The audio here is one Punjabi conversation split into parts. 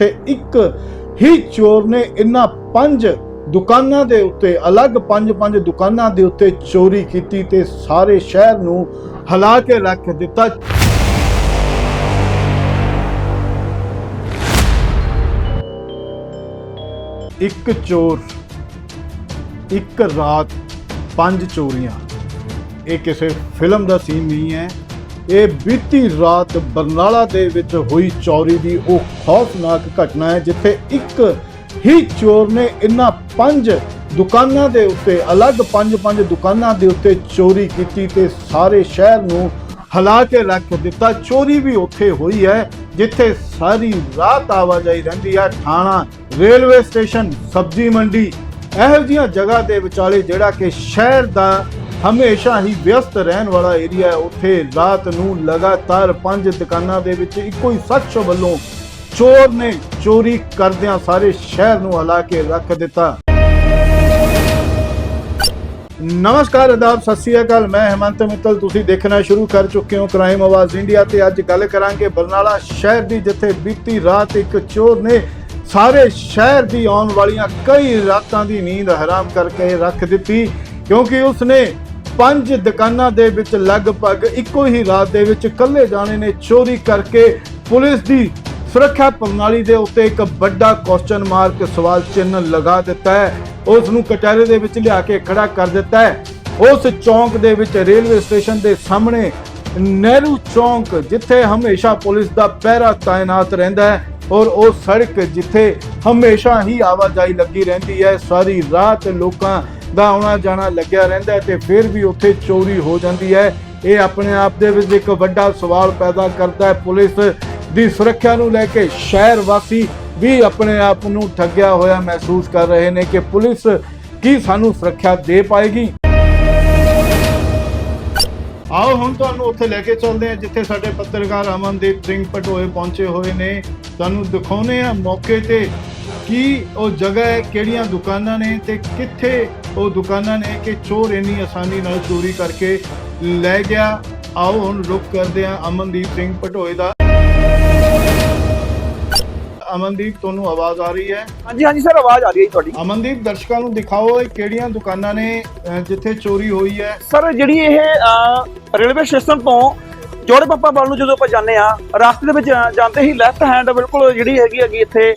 ਜਿੱਥੇ ਇੱਕ ਹੀ ਚੋਰ ਨੇ ਇਨ੍ਹਾਂ ਪੰਜ ਦੁਕਾਨਾਂ ਦੇ ਉੱਤੇ, ਅਲੱਗ ਪੰਜ ਪੰਜ ਦੁਕਾਨਾਂ ਦੇ ਉੱਤੇ ਚੋਰੀ ਕੀਤੀ ਤੇ ਸਾਰੇ ਸ਼ਹਿਰ ਨੂੰ ਹਿਲਾ ਕੇ ਰੱਖ ਦਿੱਤਾ। ਇੱਕ ਚੋਰ, ਇੱਕ ਰਾਤ ਪੰਜ ਚੋਰੀਆਂ। ਇਹ ਕਿਸੇ ਫਿਲਮ ਦਾ ਸੀਨ ਨਹੀਂ ਹੈ। ਇਹ ਬੀਤੀ ਰਾਤ ਬਰਨਾਲਾ ਦੇ ਵਿੱਚ ਹੋਈ ਚੋਰੀ ਦੀ ਉਹ ਖੌਫਨਾਕ ਘਟਨਾ ਹੈ, ਜਿੱਥੇ ਇੱਕ ਹੀ ਚੋਰ ਨੇ ਇਨ੍ਹਾਂ ਪੰਜ ਦੁਕਾਨਾਂ ਦੇ ਉੱਤੇ, ਅਲੱਗ ਪੰਜ ਪੰਜ ਦੁਕਾਨਾਂ ਦੇ ਉੱਤੇ ਚੋਰੀ ਕੀਤੀ ਤੇ ਸਾਰੇ ਸ਼ਹਿਰ ਨੂੰ ਹਿਲਾ ਕੇ ਰੱਖ ਦਿੱਤਾ। ਚੋਰੀ ਵੀ ਉੱਥੇ ਹੋਈ ਹੈ, ਜਿੱਥੇ ਸਾਰੀ ਰਾਤ ਆਵਾਜਾਈ ਰਹਿੰਦੀ ਹੈ। ਥਾਣਾ, ਰੇਲਵੇ ਸਟੇਸ਼ਨ, ਸਬਜ਼ੀ ਮੰਡੀ, ਇਹੋ ਜਿਹੀਆਂ ਜਗ੍ਹਾ ਦੇ ਵਿਚਾਲੇ ਜਿਹੜਾ ਕਿ ਸ਼ਹਿਰ ਦਾ ਹਮੇਸ਼ਾ ਹੀ ਵਿਅਸਤ ਰਹਿਣ ਵਾਲਾ ਏਰੀਆ ਹੈ। ਉੱਥੇ ਰਾਤ ਨੂੰ ਲਗਾਤਾਰ ਪੰਜ ਦੁਕਾਨਾਂ ਦੇ ਵਿੱਚ ਇੱਕੋ ਹੀ ਸ਼ਖਸ ਵੱਲੋਂ ਚੋਰ ਨੇ ਚੋਰੀ ਕਰਦਿਆਂ ਸਾਰੇ ਸ਼ਹਿਰ ਨੂੰ ਹਲਾ ਕੇ ਰੱਖ ਦਿੱਤਾ। ਨਮਸਕਾਰ, ਅਦਾਬ, ਸਤਿ ਸ਼੍ਰੀ ਅਕਾਲ। ਮੈਂ ਹੇਮੰਤ ਮਿੱਤਲ। ਤੁਸੀਂ ਦੇਖਣਾ ਸ਼ੁਰੂ ਕਰ ਚੁੱਕੇ ਹੋ ਕ੍ਰਾਈਮ ਆਵਾਜ਼ ਇੰਡੀਆ ਤੇ ਅੱਜ ਗੱਲ ਕਰਾਂਗੇ ਬਰਨਾਲਾ ਸ਼ਹਿਰ ਦੀ, ਜਿੱਥੇ ਬੀਤੀ ਰਾਤ ਇੱਕ ਚੋਰ ਨੇ ਸਾਰੇ ਸ਼ਹਿਰ ਦੀ ਆਉਣ ਵਾਲੀਆਂ ਕਈ ਰਾਤਾਂ ਦੀ ਨੀਂਦ ਹਰਾਮ ਕਰਕੇ ਰੱਖ ਦਿੱਤੀ, ਕਿਉਂਕਿ ਉਸਨੇ ਪੰਜ ਦੁਕਾਨਾਂ ਦੇ ਵਿੱਚ ਲਗਭਗ ਇੱਕੋ ਹੀ ਰਾਤ ਦੇ ਵਿੱਚ ਇਕੱਲੇ ਜਾਣੇ ਨੇ ਚੋਰੀ ਕਰਕੇ ਪੁਲਿਸ ਦੀ ਸੁਰੱਖਿਆ ਪ੍ਰਣਾਲੀ ਦੇ ਉੱਤੇ ਇੱਕ ਵੱਡਾ ਕੁਐਸਚਨ ਮਾਰਕ ਸਵਾਲ ਚਿੰਨ੍ਹ ਲਗਾ ਦਿੱਤਾ ਹੈ। ਉਸ ਨੂੰ ਕਚਹਿਰੇ ਦੇ ਵਿੱਚ ਲਿਆ ਕੇ ਖੜਾ ਕਰ ਦਿੱਤਾ ਹੈ। ਉਸ ਚੌਂਕ ਦੇ ਵਿੱਚ ਰੇਲਵੇ ਸਟੇਸ਼ਨ ਦੇ ਸਾਹਮਣੇ ਨਹਿਰੂ ਚੌਂਕ, ਜਿੱਥੇ ਹਮੇਸ਼ਾ ਪੁਲਿਸ ਦਾ ਪਹਿਰਾ ਤਾਇਨਾਤ ਰਹਿੰਦਾ ਹੈ ਔਰ ਉਹ ਸੜਕ ਜਿੱਥੇ ਹਮੇਸ਼ਾ ਹੀ ਆਵਾਜਾਈ ਲੱਗੀ ਰਹਿੰਦੀ ਹੈ। ਸਾਰੀ ਰਾਤ ਲੋਕਾਂ ਦਾ ਆਉਣਾ ਜਾਣਾ ਲੱਗਿਆ ਰਹਿੰਦਾ ਹੈ ਤੇ ਫਿਰ ਵੀ ਉੱਥੇ ਚੋਰੀ ਹੋ ਜਾਂਦੀ ਹੈ। ਇਹ ਆਪਣੇ ਆਪ ਦੇ ਵਿੱਚ ਇੱਕ ਵੱਡਾ ਸਵਾਲ ਪੈਦਾ ਕਰਦਾ ਹੈ। ਪੁਲਿਸ ਦੀ ਸੁਰੱਖਿਆ ਨੂੰ ਲੈ ਕੇ ਸ਼ਹਿਰ ਵਾਸੀ ਵੀ ਆਪਣੇ ਆਪ ਨੂੰ ਠੱਗਿਆ ਹੋਇਆ ਮਹਿਸੂਸ ਕਰ ਰਹੇ ਨੇ ਕਿ ਪੁਲਿਸ ਕੀ ਸਾਨੂੰ ਸੁਰੱਖਿਆ ਦੇ ਪਾਏਗੀ। ਆਓ, ਹੁਣ ਤੁਹਾਨੂੰ ਉੱਥੇ ਲੈ ਕੇ ਚੱਲਦੇ ਹਾਂ, ਜਿੱਥੇ ਸਾਡੇ ਪੱਤਰਕਾਰ ਅਮਨਦੀਪ ਸਿੰਘ ਪਟੋਏ ਪਹੁੰਚੇ ਹੋਏ ਨੇ। ਤੁਹਾਨੂੰ ਦਿਖਾਉਨੇ ਆ ਮੌਕੇ ਤੇ ਕੀ ਉਹ ਜਗ੍ਹਾ ਹੈ, ਕਿਹੜੀਆਂ ਦੁਕਾਨਾਂ ਨੇ ਤੇ ਕਿੱਥੇ ਉਹ ਦੁਕਾਨਾਂ ਨੇ ਕਿ ਚੋਰ ਇੰਨੀ ਆਸਾਨੀ ਨਾਲ ਚੋਰੀ ਕਰਕੇ ਲੈ ਗਿਆ। ਆਓ ਹੁਣ ਰੁਕ ਕਰਦੇ ਹਾਂ ਅਮਨਦੀਪ ਸਿੰਘ ਪਟੋਏ ਦਾ। ਅਮਨਦੀਪ ਤੁਹਾਨੂੰ ਆਵਾਜ਼ ਆ ਰਹੀ ਹੈ? ਹਾਂਜੀ ਹਾਂਜੀ ਸਰ ਆਵਾਜ਼ ਆ ਰਹੀ ਹੈ ਤੁਹਾਡੀ। ਅਮਨਦੀਪ ਦਰਸ਼ਕਾਂ ਨੂੰ ਦਿਖਾਓ ਇਹ ਕਿਹੜੀਆਂ ਦੁਕਾਨਾਂ ਨੇ ਅਹ, ਜਿੱਥੇ ਚੋਰੀ ਹੋਈ ਹੈ। ਸਰ ਜਿਹੜੀ ਇਹ ਰੇਲਵੇ ਸਟੇਸ਼ਨ ਤੋਂ ਜੋੜੇ ਪੱਪਾ ਵੱਲ ਨੂੰ ਜਦੋਂ ਆਪਾਂ ਜਾਂਦੇ ਆ ਰਸਤੇ ਦੇ ਵਿੱਚ ਜਾਂਦੇ ਹੀ ਲੈਫਟ ਹੈਂਡ ਬਿਲਕੁਲ ਜਿਹੜੀ ਹੈਗੀ ਹੈਗੀ ਇੱਥੇ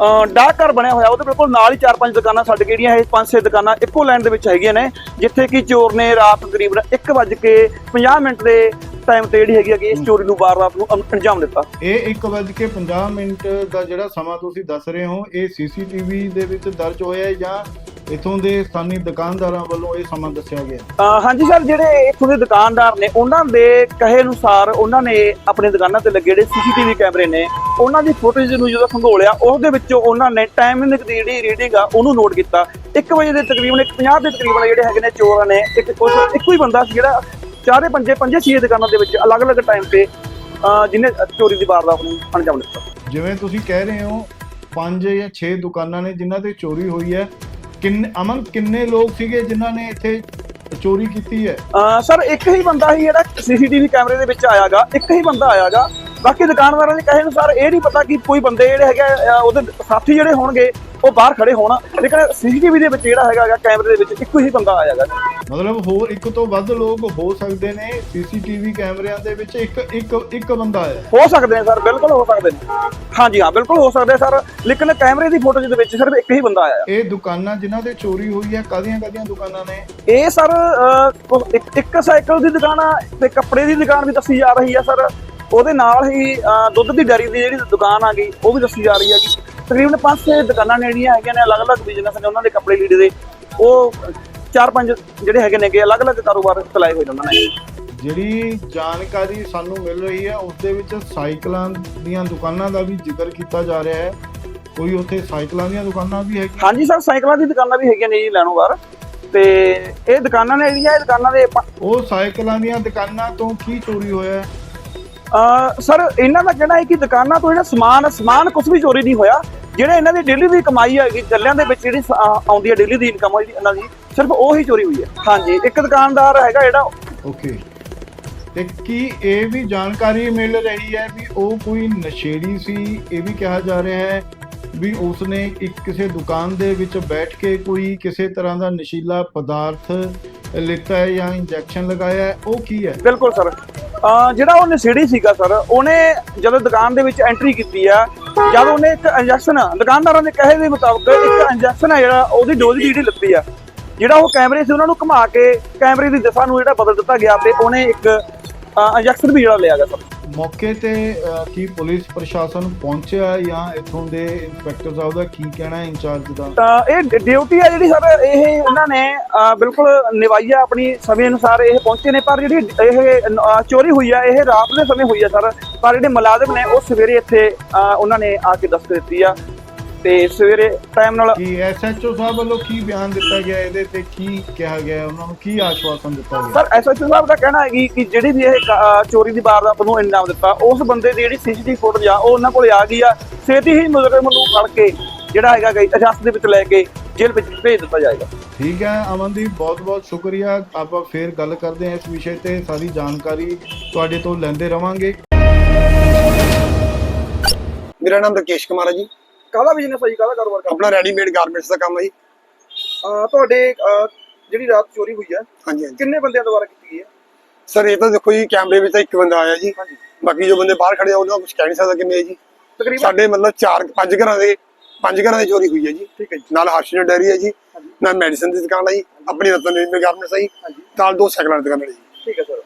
ਡਾਕ ਘਰ ਬਣਿਆ ਹੋਇਆ, ਉਹਦੇ ਬਿਲਕੁਲ ਨਾਲ ਹੀ ਚਾਰ ਪੰਜ ਦੁਕਾਨਾਂ ਛੱਡ ਕੇ ਜਿਹੜੀਆਂ ਇਹ ਪੰਜ ਛੇ ਦੁਕਾਨਾਂ ਇੱਕੋ ਲਾਈਨ ਦੇ ਵਿੱਚ ਹੈਗੀਆਂ ਨੇ, ਜਿੱਥੇ ਕਿ ਚੋਰ ਨੇ ਰਾਤ ਤਕਰੀਬਨ 1:50 ਮਿੰਟ ਦੇ ਟਾਈਮ ਤੇ ਜਿਹੜੀ ਹੈਗੀ ਹੈਗੀ ਇਸ ਚੋਰੀ ਨੂੰ ਵਾਰ-ਵਾਰ ਨੂੰ ਅੰਜਾਮ ਦਿੱਤਾ। ਇਹ 1:50 ਮਿੰਟ ਦਾ ਜਿਹੜਾ ਸਮਾਂ ਤੁਸੀਂ ਦੱਸ ਰਹੇ ਹੋ, ਇਹ ਸੀਸੀਟੀਵੀ ਦੇ ਵਿੱਚ ਦਰਜ ਹੋਇਆ ਜਾਂ ਇਥੋਂ ਦੇ ਸਥਾਨੀ ਦੁਕਾਨਦਾਰਾਂ ਵੱਲੋਂ ਇਹ ਸਮਾਂ ਦੱਸਿਆ ਗਿਆ। ਹਾਂਜੀ ਸਰ ਜਿਹੜੇ ਇੱਥੋਂ ਦੇ ਦੁਕਾਨਦਾਰ ਨੇ ਉਹਨਾਂ ਦੇ ਕਹੇ ਅਨੁਸਾਰ ਉਹਨਾਂ ਨੇ ਆਪਣੀ ਦੁਕਾਨਾਂ ਤੇ ਲੱਗੇ ਜਿਹੜੇ ਸੀਸੀਟੀਵੀ ਕੈਮਰੇ ਨੇ ਉਹਨਾਂ ਦੀ ਫੁਟੇਜ ਨੂੰ ਜਦੋਂ ਖੰਗੋਲਿਆ ਉਹਦੇ ਵਿੱਚੋਂ ਉਹਨਾਂ ਨੇ ਟਾਈਮਿੰਗ ਦੀ ਜਿਹੜੀ ਰੀਡਿੰਗ ਆ ਉਹਨੂੰ ਨੋਟ ਕੀਤਾ। 1 ਵਜੇ ਦੇ ਤਕਰੀਬਨ 1:50 ਦੇ ਤਕਰੀਬਨ ਜਿਹੜੇ ਹੈਗੇ ਨੇ ਚੋਰਾਂ ਨੇ ਇੱਕ ਉਸ- ਇੱਕੋ ਹੀ ਬੰਦਾ ਸੀ ਜਿਹੜਾ ਚਾਰੇ ਪੰਜੇ ਪੰਜੇ ਛੇ ਦੁਕਾਨਾਂ ਦੇ ਵਿੱਚ ਅਲੱਗ-ਅਲੱਗ ਟਾਈਮ ਤੇ ਜਿਹਨੇ ਚੋਰੀ ਦੀ ਵਾਰਦਾਤ ਨੂੰ ਅੰਜਾਮ ਦਿੱਤਾ। ਜਿਵੇਂ ਤੁਸੀਂ ਕਹਿ ਰਹੇ ਹੋ 5 ਜਾਂ 6 ਦੁਕਾਨਾਂ ਨੇ ਜਿਨ੍ਹਾਂ ਤੇ ਚੋਰੀ ਹੋਈ ਹੈ ਕਿੰਨੇ ਅਮਨ ਕਿੰਨੇ ਲੋਕ ਸੀਗੇ ਜਿਨ੍ਹਾਂ ਨੇ ਇੱਥੇ ਚੋਰੀ ਕੀਤੀ ਹੈ? ਅਹ ਸਰ ਇੱਕ ਹੀ ਬੰਦਾ ਹੀ ਜਿਹੜਾ ਸੀਸੀਟੀਵੀ ਕੈਮਰੇ ਦੇ ਵਿੱਚ ਆਇਆਗਾ ਇੱਕ ਹੀ ਬੰਦਾ ਆਇਆਗਾ। ਬਾਕੀ ਦੁਕਾਨਦਾਰਾਂ ਦੇ ਕਹੇ ਅਨੁਸਾਰ ਇਹ ਨਹੀਂ ਪਤਾ ਕਿ ਕੋਈ ਬੰਦੇ ਜਿਹੜੇ ਹੈਗੇ ਆ, ਉਹਦੇ ਸਾਥੀ ਜਿਹੜੇ ਹੋਣਗੇ ਉਹ ਬਾਹਰ ਖੜੇ ਹੋਣ। ਲੇਕਿਨ ਸੀਸੀਟੀਵੀ ਦੇ ਵਿੱਚ ਜਿਹੜਾ ਹੈਗਾ ਕੈਮਰੇ ਦੇ ਵਿੱਚ ਇੱਕੋ ਹੀ ਬੰਦਾ ਆਇਆਗਾ ਮਤਲਬ ਹੋਰ ਇੱਕ ਤੋਂ ਵੱਧ ਲੋਕ ਹੋ ਸਕਦੇ ਨੇ ਸੀਸੀਟੀਵੀ ਕੈਮਰਿਆਂ ਦੇ ਵਿੱਚ ਇੱਕ ਇੱਕ ਇੱਕ ਬੰਦਾ ਹੈ ਹੋ ਸਕਦੇ ਨੇ ਸਰ ਬਿਲਕੁਲ ਹੋ ਸਕਦੇ ਨੇ। ਹਾਂਜੀ ਹਾਂ ਬਿਲਕੁਲ ਹੋ ਸਕਦੇ ਸਰ। ਲੇਕਿਨ ਕੈਮਰੇ ਦੀ ਫੋਟੋ ਦੇ ਵਿੱਚ ਸਿਰਫ ਇੱਕ ਹੀ ਬੰਦਾ ਆਇਆ। ਇਹ ਦੁਕਾਨਾਂ ਜਿਨ੍ਹਾਂ ਤੇ ਚੋਰੀ ਹੋਈ ਹੈ ਕਾਦੀਆਂ ਕਾਦੀਆਂ ਦੁਕਾਨਾਂ ਨੇ? ਇਹ ਸਰ ਇੱਕ ਸਾਈਕਲ ਦੀ ਦੁਕਾਨ ਆ ਤੇ ਕੱਪੜੇ ਦੀ ਦੁਕਾਨ ਵੀ ਦੱਸੀ ਜਾ ਰਹੀ ਆ ਸਰ। ਉਹਦੇ ਨਾਲ ਹੀ ਦੁੱਧ ਦੀ ਡੈਰੀ ਦੀ ਜਿਹੜੀ ਦੁਕਾਨ ਆ ਗਈ ਉਹ ਵੀ ਦੱਸੀ ਜਾ ਰਹੀ ਹੈਗੀ ਤਕਰੀਬਨ ਪੰਜ ਛੇ ਦੁਕਾਨਾਂ ਨੇ ਜਿਹੜੀਆਂ ਹੈਗੀਆਂ ਨੇ ਅਲੱਗ-ਅਲੱਗ ਬਿਜ਼ਨਸ ਨੇ ਉਹਨਾਂ ਦੇ ਕੱਪੜੇ ਲੀੜੇ ਦੇ। ਉਹ ਚਾਰ ਪੰਜ ਜਿਹੜੇ ਹੈਗੇ ਨੇਗੇ ਅਲੱਗ-ਅਲੱਗ ਕਾਰੋਬਾਰ ਚਲਾਏ ਹੋਏ ਨੇ ਉਹਨਾਂ ਨੇ। ਜਿਹੜੀ ਜਾਣਕਾਰੀ ਸਾਨੂੰ ਮਿਲ ਰਹੀ ਹੈ ਉਸ ਦੇ ਵਿੱਚ ਸਾਈਕਲਾਂ ਦੀਆਂ ਦੁਕਾਨਾਂ ਦਾ ਵੀ ਜ਼ਿਕਰ ਕੀਤਾ ਜਾ ਰਿਹਾ ਹੈ। ਕੋਈ ਉੱਥੇ ਸਾਈਕਲਾਂ ਦੀਆਂ ਦੁਕਾਨਾਂ ਵੀ ਹੈਗੀਆਂ? ਹਾਂਜੀ ਸਰ ਸਾਈਕਲਾਂ ਦੀ ਦੁਕਾਨਾਂ ਵੀ ਹੈਗੀਆਂ ਨੇ ਜੀ ਲੈਣੋ ਬਾਹਰ। ਤੇ ਇਹ ਦੁਕਾਨਾਂ ਨੇ ਜਿਹੜੀਆਂ ਇਹ ਦੁਕਾਨਾਂ ਦੇ ਉਹ ਸਾਈਕਲਾਂ ਦੀਆਂ ਦੁਕਾਨਾਂ ਤੋਂ ਕੀ ਚੋਰੀ ਹੋਇਆ ਹੈ? ਸਰ ਇਹਨਾਂ ਦਾ ਕਹਿਣਾ ਹੈ ਕਿ ਦੁਕਾਨਾਂ ਤੋਂ ਜਿਹੜਾ ਸਮਾਨ ਸਮਾਨ ਕੁਝ ਵੀ ਚੋਰੀ ਨਹੀਂ ਹੋਇਆ। ਜਿਹੜੇ ਇਹਨਾਂ ਦੀ ਡੇਲੀ ਦੀ ਕਮਾਈ ਹੈਗੀ ਗੱਲਿਆਂ ਦੇ ਵਿੱਚ ਜਿਹੜੀ ਆਉਂਦੀ ਹੈ ਡੇਲੀ ਦੀ ਇਨਕਮ ਜਿਹੜੀ ਇਹਨਾਂ ਦੀ, ਸਿਰਫ ਉਹ ਹੀ ਚੋਰੀ ਹੋਈ ਹੈ ਹਾਂਜੀ, ਇੱਕ ਦੁਕਾਨਦਾਰ ਹੈਗਾ ਜਿਹੜਾ ਓਕੇ ਤੇ ਕੀ ਇਹ ਵੀ ਜਾਣਕਾਰੀ ਮਿਲ ਰਹੀ ਹੈ ਵੀ ਉਹ ਕੋਈ ਨਸ਼ੇੜੀ ਸੀ? ਇਹ ਵੀ ਕਿਹਾ ਜਾ ਰਿਹਾ ਹੈ ਵੀ ਉਸਨੇ ਇੱਕ ਕਿਸੇ ਦੁਕਾਨ ਦੇ ਵਿੱਚ ਬੈਠ ਕੇ ਕੋਈ ਕਿਸੇ ਤਰ੍ਹਾਂ ਦਾ ਨਸ਼ੀਲਾ ਪਦਾਰਥ ਲਿੱਤਾ ਹੈ ਜਾਂ ਇੰਜੈਕਸ਼ਨ ਲਗਾਇਆ ਹੈ, ਉਹ ਕੀ ਹੈ? ਬਿਲਕੁਲ ਸਰ। ਜਿਹੜਾ ਉਹ ਨਸ਼ੇੜੀ ਸੀਗਾ ਸਰ, ਉਹਨੇ ਜਦੋਂ ਦੁਕਾਨ ਦੇ ਵਿੱਚ ਐਂਟਰੀ ਕੀਤੀ ਆ, ਜਦ ਉਹਨੇ ਇੱਕ ਇੰਜੈਕਸ਼ਨ ਦੁਕਾਨਦਾਰਾਂ ਦੇ ਕਹੇ ਦੇ ਮੁਤਾਬਕ ਇੱਕ ਇੰਜੈਕਸ਼ਨ ਆ ਜਿਹੜਾ, ਉਹਦੀ ਡੋਜ਼ ਜਿਹੜੀ ਲੱਤੀ ਆ। ਜਿਹੜਾ ਉਹ ਕੈਮਰੇ ਸੀ, ਉਹਨਾਂ ਨੂੰ ਘੁਮਾ ਕੇ ਕੈਮਰੇ ਦੀ ਦਿਸ਼ਾ ਨੂੰ ਜਿਹੜਾ ਬਦਲ ਦਿੱਤਾ ਗਿਆ ਤੇ ਉਹਨੇ ਇੱਕ ਇੰਜੈਕਸ਼ਨ ਵੀ ਜਿਹੜਾ ਲਿਆ ਗਿਆ ਸਰ। ਮੌਕੇ ਤੇ ਕੀ ਪੁਲਿਸ ਪ੍ਰਸ਼ਾਸਨ ਪਹੁੰਚਿਆ ਜਾਂ ਇੱਥੋਂ ਦੇ ਇੰਸਪੈਕਟਰ ਸਾਹਿਬ ਦਾ ਕੀ ਕਹਿਣਾ ਹੈ ਇੰਚਾਰਜ ਦਾ? ਤਾਂ ਇਹ ਡਿਊਟੀ ਆ ਜਿਹੜੀ ਸਰ, ਇਹ ਇਹਨਾਂ ਨੇ ਬਿਲਕੁਲ ਨਿਭਾਈ ਆਪਣੀ ਸਮੇਂ ਅਨੁਸਾਰ ਇਹ ਪਹੁੰਚੇ ਨੇ, ਪਰ ਜਿਹੜੀ ਇਹ ਚੋਰੀ ਹੋਈ ਆ, ਇਹ ਰਾਤ ਦੇ ਸਮੇਂ ਹੋਈ ਆ ਸਰ, ਪਰ ਜਿਹੜੇ ਮੁਲਾਜ਼ਮ ਨੇ ਉਹ ਸਵੇਰੇ ਇੱਥੇ ਉਹਨਾਂ ਨੇ ਆ ਕੇ ਦੱਸ ਦਿੱਤੀ ਆ। ਤੇ ਸਵੇਰੇ ਟਾਈਮ ਨਾਲ ਕੀ ਐਸਐਚਓ ਸਾਹਿਬ ਵੱਲੋਂ ਕੀ ਬਿਆਨ ਦਿੱਤਾ ਗਿਆ? ਇਹਦੇ ਤੇ ਕੀ ਕਿਹਾ ਗਿਆ? ਉਹਨਾਂ ਨੂੰ ਕੀ ਆਸ਼ਵਾਸਨ ਦਿੱਤਾ ਗਿਆ? ਸਰ ਐਸਐਚਓ ਸਾਹਿਬ ਦਾ ਕਹਿਣਾ ਹੈ ਕਿ ਕਿ ਜਿਹੜੀ ਵੀ ਇਹ ਕ- ਚੋਰੀ ਦੀ ਵਾਰਦਾਤ ਨੂੰ ਇੰਜਾਮ ਦਿੱਤਾ ਉਸ ਬੰਦੇ ਦੀ ਜਿਹੜੀ ਸੀਸੀਟੀਵੀ ਫੁਟੇਜ ਆ ਉਹ ਉਹਨਾਂ ਕੋਲੇ ਆ ਗਈ ਆ। ਛੇਤੀ ਹੀ ਮੁਜਰਮ ਨੂੰ ਫੜ ਕੇ ਜਿਹੜਾ ਹੈਗਾ ਗਈ ਅਜਸਤ ਦੇ ਵਿੱਚ ਲੈ ਕੇ ਜੇਲ੍ਹ ਵਿੱਚ ਭੇਜ ਦਿੱਤਾ ਜਾਏਗਾ। ਠੀਕ ਹੈ ਅਮਨਦੀਪ ਬਹੁਤ ਬਹੁਤ ਸ਼ੁਕਰੀਆ। ਆਪਾਂ ਫੇਰ ਗੱਲ ਕਰਦੇ ਹਾਂ ਇਸ ਵਿਸ਼ੇ ਤੇ। ਸਾਰੀ ਜਾਣਕਾਰੀ ਤੁਹਾਡੇ ਤੋਂ ਲੈਂਦੇ ਰਵਾਂਗੇ। ਮੇਰਾ ਨਾਮ ਰਕੇਸ਼ ਕੁਮਾਰ ਹੈ ਜੀ। ਕਾਹਦਾ ਬਿਜ਼ਨਸ ਹੈ ਜੀ ਕਾਹਦਾ ਕਾਰੋਬਾਰ ਆਪਣਾ ਰੈਡੀਮੇਡ ਗਾਰਮੈਂਟਸ ਦਾ ਕੰਮ ਹੈ ਜੀ। ਅਹ ਤੁਹਾਡੇ ਅਹ, ਜਿਹੜੀ ਰਾਤ ਚੋਰੀ ਹੋਈ ਹੈ ਹਾਂਜੀ ਹਾਂਜੀ। ਕਿੰਨੇ ਬੰਦਿਆਂ ਦੁਆਰਾ ਕੀਤੀ ਗਈ ਹੈ ਸਰ ਇਹ ਤਾਂ ਦੇਖੋ ਜੀ ਕੈਮਰੇ ਵਿੱਚ ਤਾਂ ਇੱਕ ਬੰਦਾ ਆਇਆ ਜੀ। ਹਾਂਜੀ। ਬਾਕੀ ਜੋ ਬੰਦੇ ਬਾਹਰ ਖੜੇ ਆ ਉਹਨਾਂ ਕੁਝ ਕਹਿ ਨਹੀਂ ਸਕਦਾ ਕਿਵੇਂ ਹੈ ਜੀ। ਤਕਰੀਬਨ ਸਾਡੇ ਮਤਲਬ ਚਾਰ ਪੰਜ ਘਰਾਂ ਦੇ ਪੰਜ ਘਰਾਂ ਦੀ ਚੋਰੀ ਹੋਈ ਹੈ ਜੀ। ਠੀਕ ਹੈ ਜੀ। ਨਾਲ ਹਰਸ਼ਨ ਡੈਰੀ ਹੈ ਜੀ। ਹਾਂਜੀ। ਨਾਲ ਮੈਡੀਸਨ ਦੀ ਦੁਕਾਨ ਹੈ ਜੀ। ਆਪਣੀ ਰਤਨ ਰੈਡੀਮੇਡ ਗਾਰਮੈਂਟਸ ਹੈ ਜੀ। ਹਾਂਜੀ। ਨਾਲ ਦੋ ਸਾਈਕਲਾਂ ਦੀ ਦੁਕਾਨ ਹੈ ਜੀ। ਠੀਕ ਹੈ ਸਰ।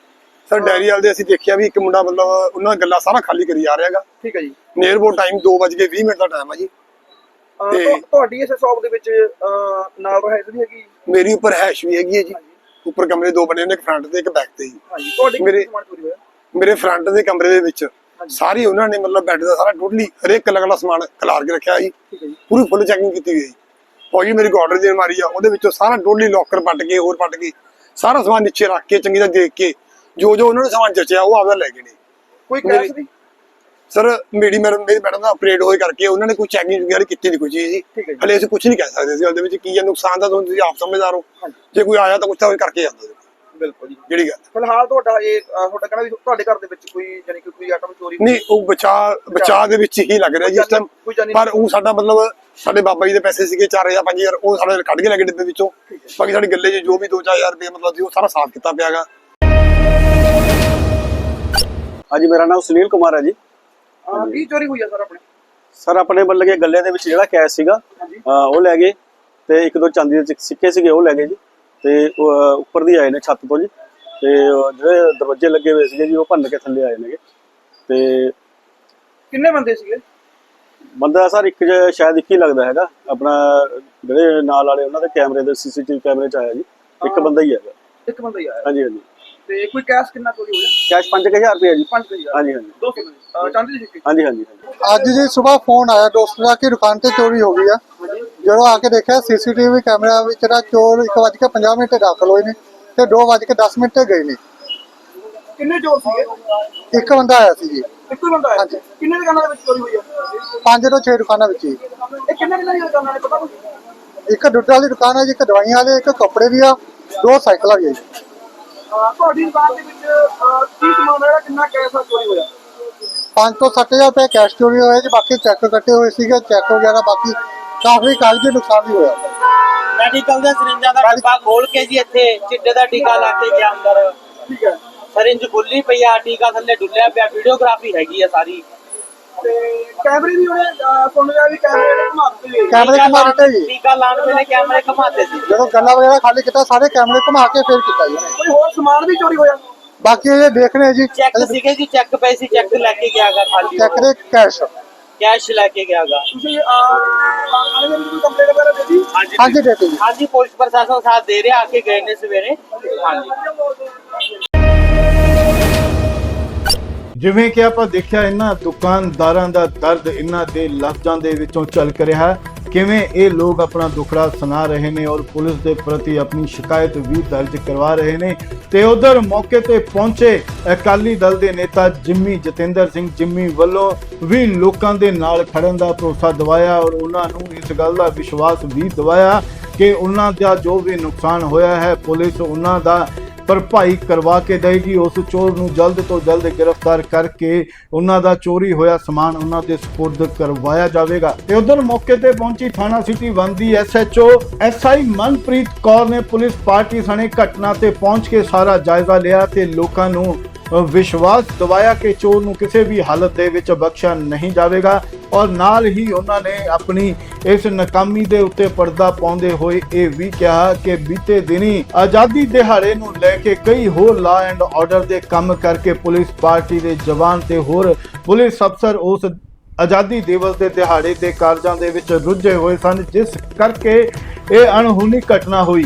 ਸਰ ਡੈਰੀ ਵਾਲੇ ਦੇ ਅਸੀਂ ਦੇਖਿਆ ਵੀ ਇੱਕ ਮੁੰਡਾ ਮਤਲਬ ਉਹਨਾਂ ਦਾ ਗੱਲਾਂ ਸਾਰਾ ਖਾਲੀ ਕਰੀ ਜਾ ਰਿਹਾ ਹੈਗਾ। ਠੀਕ ਹੈ ਜੀ। ਨੀਅਰ ਟਾਈਮ 2:20 ਦਾ ਟਾਈਮ ਆ ਜੀ। ਤੇ ਤੁਹਾਡੀ ਇਸ ਸ਼ੌਪ ਦੇ ਵਿੱਚ ਨਾਲ ਰਹਿਸ਼ ਹੈਗੀ? ਮੇਰੀ ਉੱਪਰ ਹੈਸ਼ ਵੀ ਹੈਗੀ ਹੈ ਜੀ। ਉੱਪਰ ਕਮਰੇ ਦੋ ਬਣੇ ਨੇ ਇੱਕ ਫਰੰਟ ਤੇ ਇੱਕ ਬੈਕ ਤੇ ਜੀ। ਮੇਰੇ ਫਰੰਟ ਦੇ ਕਮਰੇ ਦੇ ਵਿੱਚ ਸਾਰੀ ਉਹਨਾਂ ਨੇ ਮਤਲਬ ਬੈੱਡ ਦਾ ਸਾਰਾ ਟੋਟਲੀ ਹਰੇਕ ਅਲੱਗ ਅਲੱਗ ਸਮਾਨ ਖਲਾਰ ਕੇ ਰੱਖਿਆ ਜੀ। ਪੂਰੀ ਫੁੱਲ ਚੈਕਿੰਗ ਕੀਤੀ ਗਈ ਫੌਜੀ ਮੇਰੀ ਗਾਰਡਰ ਦੀ ਅਲਮਾਰੀ ਆ ਉਹਦੇ ਵਿੱਚੋਂ ਸਾਰਾ ਟੋਟਲੀ ਲੋਕਰ ਪੱਟ ਕੇ ਹੋਰ ਪੱਟ ਕੇ ਸਾਰਾ ਸਮਾਨ ਨੀਚੇ ਰੱਖ ਕੇ ਚੰਗੀ ਤਰ੍ਹਾਂ ਦੇਖ ਕੇ ਜੋ ਜੋ ਉਹਨਾਂ ਨੂੰ ਸਮਾਨ ਜਚਿਆ ਉਹ ਆਪਦਾ ਲੈ ਗਏ ਨੇ। ਕੋਈ ਕੈਸ਼ ਨਹੀਂ? ਸਰ ਮੇਰੀ ਮੈਡਮ ਮੇਰੀ ਮੈਡਮ ਦਾ ਆਪਰੇਟ ਹੋਏ ਕਰਕੇ ਉਹਨਾਂ ਨੇ ਕੋਈ ਚੈਕਿੰਗ ਵਗੈਰਾ ਕੀਤੀ ਨਹੀਂ ਕੋਈ ਚੀਜ਼ ਜੀ। ਜੀ। ਹਲੇ ਅਸੀਂ ਕੁਝ ਨਹੀਂ ਕਹਿ ਸਕਦੇ ਸੀ ਉਹਦੇ ਵਿੱਚ ਕੀ ਹੈ ਨੁਕਸਾਨ ਦਾ ਤੁਸੀਂ ਆਪ ਸਮਝਦਾਰ ਹੋ। ਜੇ ਕੋਈ ਆਇਆ ਤਾਂ ਕੁਛ ਤਾਂ ਉਹ ਕਰਕੇ ਜਾਂਦਾ ਜੀ। ਬਿਲਕੁਲ ਜੀ। ਜਿਹੜੀ ਗੱਲ। ਫਿਲਹਾਲ ਤੁਹਾਡਾ ਇਹ ਤੁਹਾਡਾ ਕਹਿਣਾ ਵੀ ਤੁਹਾਡੇ ਘਰ ਦੇ ਵਿੱਚ ਕੋਈ ਯਾਨੀ ਕਿ ਕੋਈ ਆਟਮ ਚੋਰੀ ਨਹੀਂ ਉਹ ਬਚਾ ਬਚਾ ਦੇ ਵਿੱਚ ਹੀ ਲੱਗ ਰਿਹਾ ਜੀ ਇਸ ਟਾਈਮ ਪਰ ਉਹ ਸਾਡਾ ਮਤਲਬ ਸਾਡੇ ਬਾਬਾ ਜੀ ਦੇ ਪੈਸੇ ਸੀਗੇ 4000 5000 ਉਹ ਸਾਡੇ ਕੱਢ ਕੇ ਲੈ ਗਏ ਡੱਬੇ ਵਿੱਚੋਂ। ਬਾਕੀ ਸਾਡੀ ਗੱਲੇ 'ਚ ਜੋ ਵੀ 2-4000 ਰੁਪਏ ਮਤਲਬ ਸੀ ਉਹ ਸਾਰਾ ਸਾਫ਼ ਕੀਤਾ ਪਿਆਗਾ ਹਾਂਜੀ ਮੇਰਾ ਨਾਮ ਸੁਨੀਲ ਕੁਮਾਰ ਹੈ ਜੀ। ਅਹ, ਕੀ ਚੋਰੀ ਹੋਈ ਹੈ ਸਰ ਆਪਣੇ। ਸਰ ਆਪਣੇ ਕਿ ਗੱਲੇ ਦੇ ਵਿੱਚ ਜਿਹੜਾ ਕੈਸ਼ ਸੀਗਾ ਹਾਂਜੀ। ਅਹ ਉਹ ਲੈ ਗਏ ਤੇ ਇੱਕ ਦੋ ਚਾਂਦੀ ਦੇ ਸਿ- ਸਿੱਕੇ ਸੀਗੇ ਉਹ ਲੈ ਗਏ ਜੀ। ਤੇ ਉਹ, ਅਹ, ਉੱਪਰ ਦੀ ਆਏ ਨੇ ਛੱਤ ਤੋਂ ਜੀ। ਤੇ ਉਹ ਜਿਹੜੇ ਦਰਵਾਜ਼ੇ ਲੱਗੇ ਹੋਏ ਸੀਗੇ ਜੀ ਉਹ ਭੰਨ ਕੇ ਥੱਲੇ ਆਏ ਨੇਗੇ। ਤੇ ਕਿੰਨੇ ਬੰਦੇ ਸੀਗੇ? ਬੰਦਾ ਸਰ ਇੱਕ ਸ਼ਾਇਦ ਇੱਕ ਹੀ ਲੱਗਦਾ ਹੈਗਾ। ਆਪਣਾ ਜਿਹੜੇ ਨਾਲ ਵਾਲੇ ਉਹਨਾਂ ਦੇ ਕੈਮਰੇ ਦੇ ਸੀਸੀਟੀਵੀ ਕੈਮਰੇ ਚ ਆਇਆ ਜੀ। ਇੱਕ। ਬੰਦਾ ਹੀ ਹੈਗਾ। ਇੱਕ ਬੰਦਾ ਹੀ ਆਇਆ। ਹਾਂਜੀ ਹਾਂਜੀ। ਤੇ ਕੋਈ ਕੈਸ਼ ਕਿੰਨਾ ਚੋਰੀ ਹੋਇਆ? ਕੈਸ਼ 5000 ਰੁਪਏ ਜੀ। 5000 ਹਾਂਜੀ ਹਾਂਜੀ। 200 ਅਹ, ਚਾਂਦੀ ਹਾਂਜੀ ਹਾਂਜੀ ਅੱਜ ਜੀ ਸਵੇਰ ਫੋਨ ਆਇਆ ਦੋਸਤ ਦਾ ਕਿ ਦੁਕਾਨ ਤੇ ਚੋਰੀ ਹੋ ਗਈ ਆ। ਜਦੋਂ ਆ ਕੇ ਦੇਖਿਆ ਸੀਸੀਟੀਵੀ ਕੈਮਰਾ ਵਿੱਚ ਨਾ ਚੋਰ 1:50 ਮਿੰਟ ਦਾਖਲ ਹੋਏ ਨੇ ਤੇ 2:10 ਮਿੰਟ ਤੇ ਗਏ ਨੇ। ਕਿੰਨੇ ਚੋਰ ਸੀਗੇ? ਇੱਕ ਬੰਦਾ ਆਇਆ ਸੀ ਜੀ। ਇੱਕੋ ਹੀ ਬੰਦਾ ਆਇਆ ਹਾਂਜੀ। ਕਿੰਨੇ ਦੁਕਾਨਾਂ ਦੇ ਵਿੱਚ ਚੋਰੀ ਹੋਈ ਹੈ ਪੰਜ ਤੋਂ 6 ਦੁਕਾਨਾਂ ਵਿੱਚ ਹੀ ਇਹ ਕਿੰਨੇ ਕਿੰਨੇ ਦੀਆਂ ਦੁਕਾਨਾਂ ਨੇ ਪਤਾ ਕੁਛ? ਇੱਕ ਦੁੱਧ ਵਾਲੀ ਦੁਕਾਨ ਹੈ ਜੀ ਇੱਕ ਦਵਾਈਆਂ ਵਾਲੀ ਇੱਕ ਕੱਪੜੇ ਦੀ ਆ ਦੋ ਸਾਈਕਲਾਂ ਵੀ ਆ ਜੀ। ਤੁਹਾਡੀ ਦੁਕਾਨ ਦੇ ਵਿੱਚ ਕੀ ਸਮਾਨ ਹੈ ਜਿਹੜਾ ਕਿੰਨਾ ਕੈਸ਼ ਆ ਚੋਰੀ ਹੋਇਆ? 5 ਤੋਂ 7000 ਰੁਪਏ ਕੈਸ਼ ਚੋਰੀ ਹੋਇਆ ਜੀ ਬਾਕੀ ਚੈੱਕ ਕੱਟੇ ਹੋਏ ਸੀਗੇ ਚੈੱਕ ਵਗੈਰਾ ਬਾਕੀ ਕਾਫੀ ਕਾਗਜ਼ੀ ਨੁਕਸਾਨ ਵੀ ਹੋਇਆ। ਮੈਡੀਕਲ ਦੇ ਸਰਿੰਜਾਂ ਦਾ ਡੱਬਾ ਖੋਲ ਕੇ ਜੀ ਇੱਥੇ ਚਿੱਟੇ ਦਾ ਟੀਕਾ ਲਾ ਕੇ ਗਿਆ ਅੰਦਰ। ਠੀਕ ਹੈ। ਸਰਿੰਜ ਖੁੱਲੀ ਪਈ ਆ ਟੀਕਾ ਥੱਲੇ ਡੁੱਲਿਆ ਪਿਆ ਵੀਡੀਓਗ੍ਰਾਫੀ ਹੈਗੀ ਆ ਸਾਰੀ। ਤੇ ਕੈਮਰੇ ਵੀ ਉਹਨੇ ਅਹ, ਸੁਣ ਲਿਆ ਵੀ ਕੈਮਰੇ ਨੇ ਘੁਮਾ ਦਿੱਤੇ ਗਏ ਕੈਮਰੇ ਘੁਮਾ ਦਿੱਤੇ ਜੀ। ਟੀਕਾ ਲਾਉਣ ਵੇਲੇ ਕੈਮਰੇ ਘਮਾਤੇ ਸੀ। ਜਦੋਂ ਗੱਲਾਂ ਵਗੈਰਾ ਖਾਲੀ ਕੀਤਾ ਸਾਰੇ ਕੈਮਰੇ ਘੁਮਾ ਕੇ ਫੇਰ ਕੀਤਾ ਜੀ। ਕੋਈ ਹੋਰ ਸਮਾਨ ਵੀ ਚੋਰੀ ਹੋਇਆ? ਬਾਕੀ ਇਹ ਦੇਖ ਰਹੇ ਜੀ। ਚੈੱਕ ਸੀਗੇ ਜੀ ਚੈੱਕ ਪਏ ਸੀ ਚੈੱਕ ਲੈ ਕੇ ਗਿਆਗਾ ਖਾਲੀ। ਚੈੱਕ ਦੇ ਕੈਸ਼ ਕੈਸ਼ ਲੈ ਕੇ ਗਿਆਗਾ ਤੁਸੀਂ ਆਣੇ ਦੇ ਵਿੱਚ ਕੋਈ ਕੰਪਲੇਂਟ ਵਗੈਰਾ ਦੇ ਦਿੱਤੀ? ਹਾਂਜੀ। ਦੇਤੇ। ਜੀ ਹਾਂਜੀ ਪੁਲਿਸ ਪ੍ਰਸ਼ਾਸਨ ਸਾਥ ਦੇ ਰਿਹਾ ਆ ਕੇ ਗਏ ਨੇ ਸਵੇਰੇ। ਹਾਂਜੀ। ਜਿਵੇਂ ਕਿ ਆਪਾਂ ਦੇਖਿਆ ਇਹਨਾਂ ਦੁਕਾਨਦਾਰਾਂ ਦਾ ਦਰਦ ਇਹਨਾਂ ਦੇ ਲਫ਼ਜ਼ਾਂ ਦੇ ਵਿੱਚੋਂ ਝਲਕ ਰਿਹਾ। ਹੈ ਕਿਵੇਂ ਇਹ ਲੋਕ ਆਪਣਾ ਦੁਖੜਾ ਸੁਣਾ ਰਹੇ ਨੇ ਔਰ ਪੁਲਿਸ ਦੇ ਪ੍ਰਤੀ ਆਪਣੀ ਸ਼ਿਕਾਇਤ ਵੀ ਦਰਜ ਕਰਵਾ ਰਹੇ ਨੇ ਤੇ ਉਧਰ ਮੌਕੇ ਤੇ ਪਹੁੰਚੇ ਅਕਾਲੀ ਦਲ ਦੇ ਨੇਤਾ ਜਿੰਮੀ ਜਤਿੰਦਰ ਸਿੰਘ ਜਿੰਮੀ ਵੱਲੋਂ ਵੀ ਲੋਕਾਂ ਦੇ ਨਾਲ ਖੜਨ ਦਾ ਭਰੋਸਾ ਦਿਵਾਇਆ ਔਰ ਉਹਨਾਂ ਨੂੰ ਇਸ ਗੱਲ ਦਾ ਵਿਸ਼ਵਾਸ ਵੀ ਦਿਵਾਇਆ ਕਿ ਉਹਨਾਂ ਦਾ ਜੋ ਵੀ ਨੁਕਸਾਨ ਹੋਇਆ ਹੈ, ਪੁਲਿਸ ਉਹਨਾਂ ਦਾ ਭਰਪਾਈ ਕਰਵਾ ਕੇ ਦੇਗੀ, ਉਸ ਚੋਰ ਨੂੰ ਜਲਦ ਤੋਂ ਜਲਦ ਗ੍ਰਿਫਤਾਰ ਕਰਕੇ ਉਹਨਾਂ ਦਾ ਚੋਰੀ ਹੋਇਆ ਸਮਾਨ ਉਹਨਾਂ ਦੇ ਸਪੁਰਦ ਕਰਵਾਇਆ ਜਾਵੇਗਾ। ਤੇ ਉਧਰ ਮੌਕੇ ਤੇ ਪਹੁੰਚੀ ਥਾਣਾ ਸਿਟੀ 1 ਦੀ ਐਸਐਚਓ ਐਸਆਈ ਮਨਪ੍ਰੀਤ ਕੌਰ ਨੇ ਪੁਲਿਸ ਪਾਰਟੀ ਸਣੇ ਘਟਨਾ ਤੇ ਪਹੁੰਚ ਕੇ ਸਾਰਾ ਜਾਇਜ਼ਾ ਲਿਆ ਤੇ ਲੋਕਾਂ ਨੂੰ ਵਿਸ਼ਵਾਸ ਦਿਵਾਇਆ ਕਿ ਚੋਰ ਨੂੰ ਕਿਸੇ ਵੀ ਹਾਲਤ ਦੇ ਵਿੱਚ ਬਖਸ਼ਿਆ ਨਹੀਂ ਜਾਵੇਗਾ। ਔਰ ਨਾਲ ਹੀ ਉਹਨਾਂ ਨੇ ਆਪਣੀ ਇਸ ਨਾਕਾਮੀ ਦੇ ਉੱਤੇ ਪਰਦਾ ਪਾਉਂਦੇ ਹੋਏ ਇਹ ਵੀ ਕਿਹਾ ਕਿ ਬੀਤੇ ਦਿਨੀ ਆਜ਼ਾਦੀ ਦਿਹਾੜੇ ਨੂੰ ਲੈ ਕੇ ਕਈ ਹੋਰ ਲਾ ਐਂਡ ਆਰਡਰ ਦੇ ਕੰਮ ਕਰਕੇ ਪੁਲਿਸ ਪਾਰਟੀ ਦੇ ਜਵਾਨ ਤੇ ਹੋਰ ਪੁਲਿਸ ਅਫਸਰ ਉਸ ਆਜ਼ਾਦੀ ਦਿਵਸ ਦੇ ਦਿਹਾੜੇ ਦੇ ਕਾਰਜਾਂ ਦੇ ਵਿੱਚ ਰੁੱਝੇ ਹੋਏ ਸਨ, ਜਿਸ ਕਰਕੇ ਇਹ ਅਣਹੋਣੀ ਘਟਨਾ ਹੋਈ।